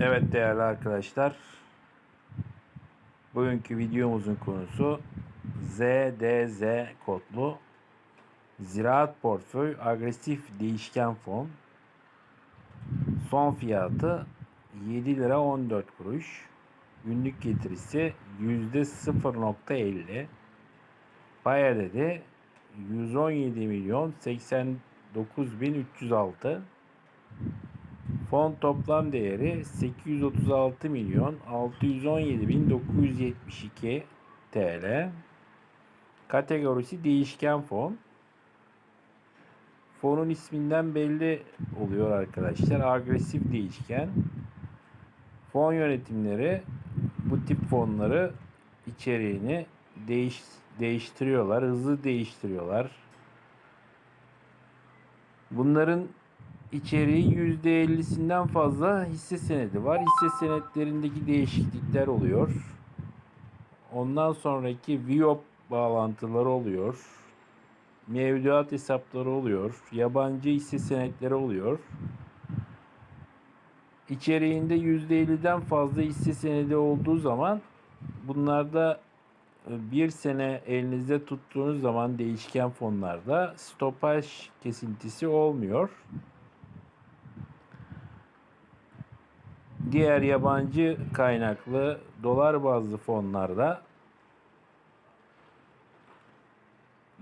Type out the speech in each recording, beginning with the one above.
Evet değerli arkadaşlar. Bugünkü videomuzun konusu ZDZ kodlu Ziraat Portföy Agresif Değişken Fon. Son fiyatı 7 lira 14 kuruş. Günlük getirisi %0.50. Pay ededi 117 milyon 89 bin 306. Fon toplam değeri 836 milyon 617 bin 972 TL. Kategorisi değişken fon. Fonun isminden belli oluyor arkadaşlar. Agresif değişken. Fon yönetimleri bu tip fonları içeriğini değiş, değiştiriyorlar. Hızlı değiştiriyorlar. Bunların içeriği %50'sinden fazla hisse senedi var. Hisse senetlerindeki değişiklikler oluyor. Ondan sonraki VIOP bağlantıları oluyor. Mevduat hesapları oluyor. Yabancı hisse senetleri oluyor. İçeriğinde %50'den fazla hisse senedi olduğu zaman bunlarda bir sene elinizde tuttuğunuz zaman değişken fonlarda stopaj kesintisi olmuyor. Diğer yabancı kaynaklı dolar bazlı fonlarda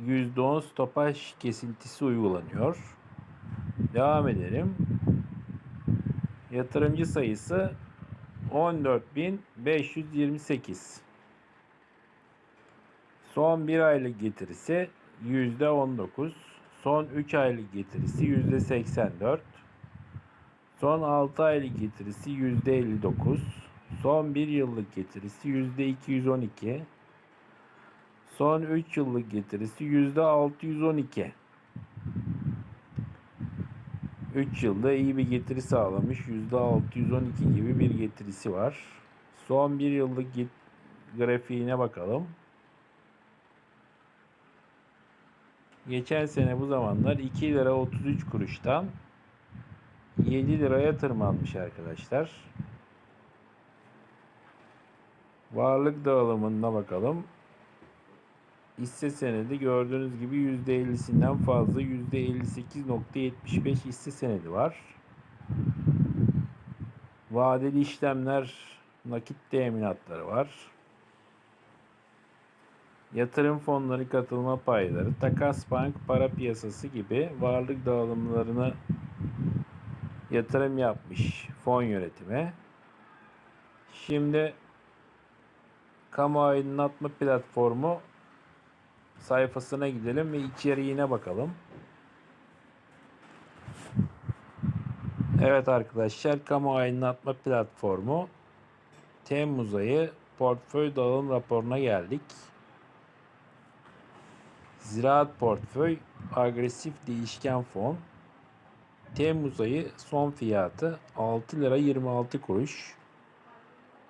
%10 stopaj kesintisi uygulanıyor. Devam edelim. Yatırımcı sayısı 14.528. Son 1 aylık getirisi %19. Son 3 aylık getirisi %84. Son 6 aylık getirisi %59. Son 1 yıllık getirisi %212. Son 3 yıllık getirisi %612. 3 yılda iyi bir getiri sağlamış. %612 gibi bir getirisi var. Son 1 yıllık grafiğine bakalım. Geçen sene bu zamanlar 2 lira 33 kuruştan 7 liraya tırmanmış arkadaşlar. Varlık dağılımına bakalım. Hisse senedi gördüğünüz gibi %50'sinden fazla %58.75 hisse senedi var. Vadeli işlemler nakit teminatları var. Yatırım fonları katılma payları, takas bank para piyasası gibi varlık dağılımlarını yatırım yapmış fon yönetimi. Şimdi kamu aydınlatma platformu sayfasına gidelim ve içeriğine bakalım. Evet arkadaşlar kamu aydınlatma platformu Temmuz ayı portföy dağılım raporuna geldik. Ziraat portföy agresif değişken fon Temmuz ayı son fiyatı 6 lira 26 kuruş.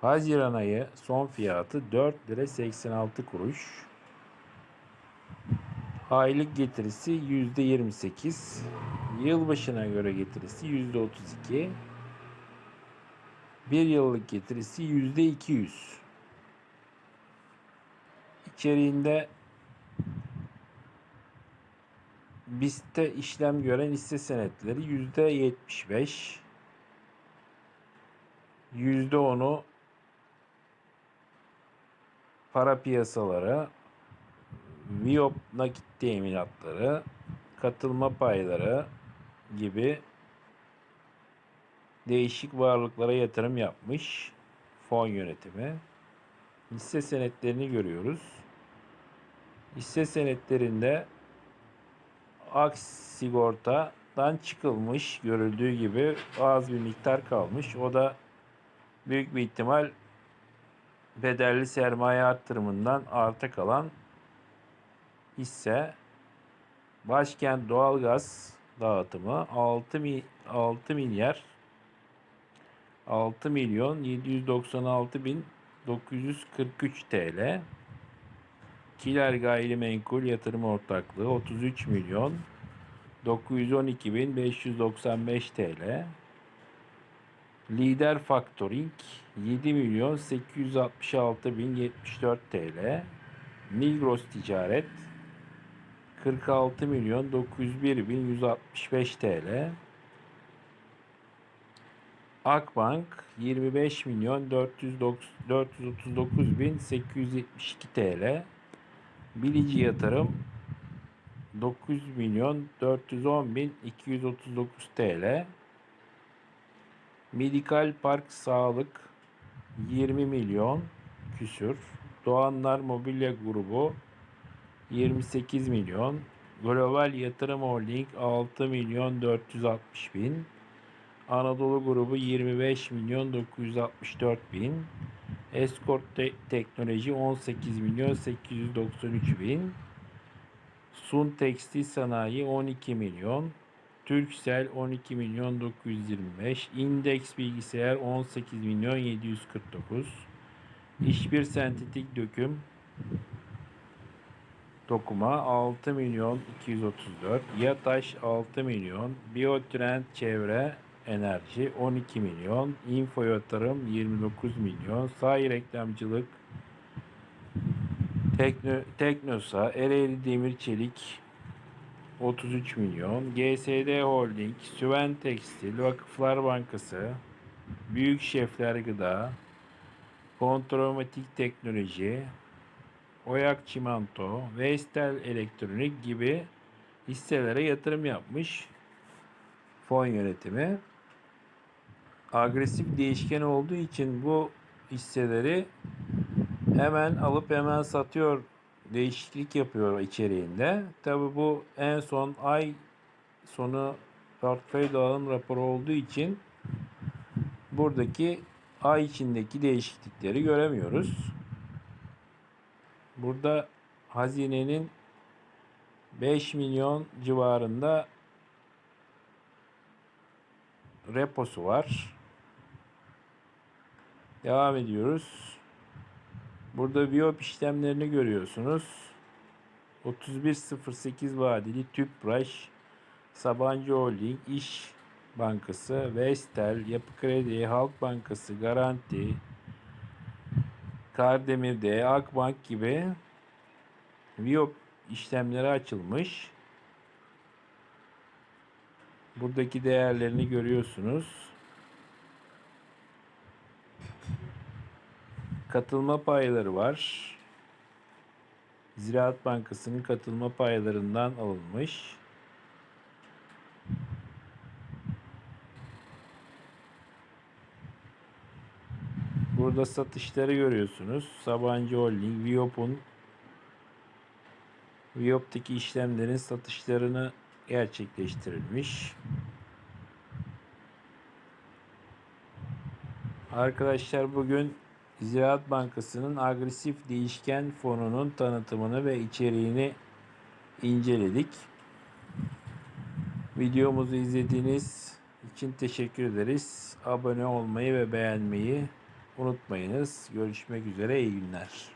Haziran ayı son fiyatı 4 lira 86 kuruş. Aylık getirisi %28. Yılbaşına göre getirisi %32. Bir yıllık getirisi %200. İçeriğinde BIST'te işlem gören hisse senetleri %75. %10'u para piyasaları, Viop nakit teminatları, katılma payları gibi değişik varlıklara yatırım yapmış fon yönetimi. Hisse senetlerini görüyoruz. Hisse senetlerinde aks sigortadan çıkılmış görüldüğü gibi az bir miktar kalmış. O da büyük bir ihtimal bedelli sermaye arttırımından arta kalan hisse Başkent Doğalgaz dağıtımı 6, mi, 6 milyar 6 milyon 796 bin 943 TL Kiler Gayrimenkul Yatırım Ortaklığı 33 milyon 912 bin 595 TL Lider Factoring 7 milyon 866 bin 74 TL. Migros Ticaret 46 milyon 901 bin 165 TL. Akbank 25 milyon 409 439 bin 872 TL. Bilici Yatırım 9 milyon 410 bin 239 TL. Medikal Park Sağlık 20 milyon küsür. Doğanlar Mobilya Grubu 28 milyon. Global Yatırım Holding 6 milyon 460 bin. Anadolu Grubu 25 milyon 964 bin. Escort Te- Teknoloji 18 milyon 893 bin. Sun Tekstil Sanayi 12 milyon. Turkcell 12 milyon 925. Index Bilgisayar 18 milyon 749. İşbir Sentetik Döküm Dokuma 6 milyon 234. Yataş 6 milyon. Biotrend Çevre Enerji 12 milyon. Info Yatırım 29 milyon. Say Reklamcılık Tekno, Teknosa, Ereğli Demir Çelik 33 milyon. GSD Holding, Süven Tekstil, Vakıflar Bankası, Büyük Şefler Gıda, Kontromatik Teknoloji, Oyak Çimento, Vestel Elektronik gibi hisselere yatırım yapmış fon yönetimi. Agresif değişken olduğu için bu hisseleri hemen alıp hemen satıyor değişiklik yapıyor içeriğinde. Tabi bu en son ay sonu portföy dağılım raporu olduğu için buradaki ay içindeki değişiklikleri göremiyoruz. Burada hazinenin 5 milyon civarında reposu var. Devam ediyoruz. Burada biyop işlemlerini görüyorsunuz. 3108 vadeli Tüpraş, Sabancı Holding, İş Bankası, Vestel, Yapı Kredi, Halk Bankası, Garanti, Kardemir'de, Akbank gibi Viyop işlemleri açılmış. Buradaki değerlerini görüyorsunuz. Katılma payları var. Ziraat Bankası'nın katılma paylarından alınmış. Burada satışları görüyorsunuz. Sabancı Holding, Viyop'un Viyop'taki işlemlerin satışlarını gerçekleştirilmiş. Arkadaşlar bugün Ziraat Bankası'nın agresif değişken fonunun tanıtımını ve içeriğini inceledik. Videomuzu izlediğiniz için teşekkür ederiz. Abone olmayı ve beğenmeyi unutmayınız. Görüşmek üzere. iyi günler.